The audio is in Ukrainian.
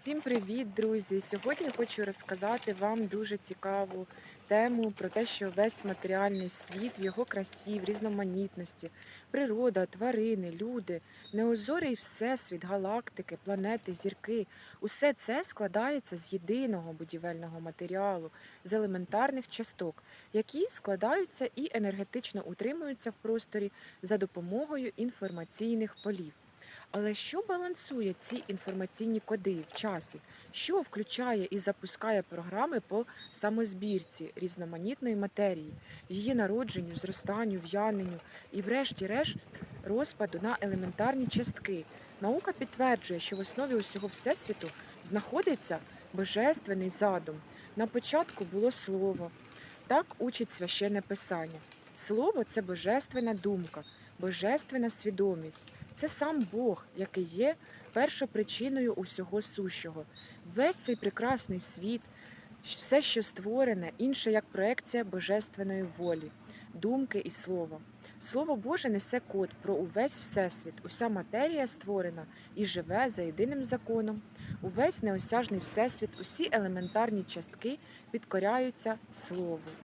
Всім привіт, друзі! Сьогодні хочу розказати вам дуже цікаву тему про те, що весь матеріальний світ в його красі, в різноманітності, природа, тварини, люди, неозорий всесвіт, галактики, планети, зірки усе це складається з єдиного будівельного матеріалу, з елементарних часток, які складаються і енергетично утримуються в просторі за допомогою інформаційних полів. Але що балансує ці інформаційні коди в часі? Що включає і запускає програми по самозбірці різноманітної матерії, її народженню, зростанню, в'яненню і, врешті-решт, розпаду на елементарні частки? Наука підтверджує, що в основі усього всесвіту знаходиться божественний задум. На початку було слово. Так учить священне писання. Слово це божественна думка, божественна свідомість. Це сам Бог, який є першопричиною усього сущого. Весь цей прекрасний світ, все, що створене, інше як проекція божественної волі, думки і слова. Слово Боже несе код про увесь всесвіт. Уся матерія створена і живе за єдиним законом. Увесь неосяжний всесвіт, усі елементарні частки підкоряються Слову.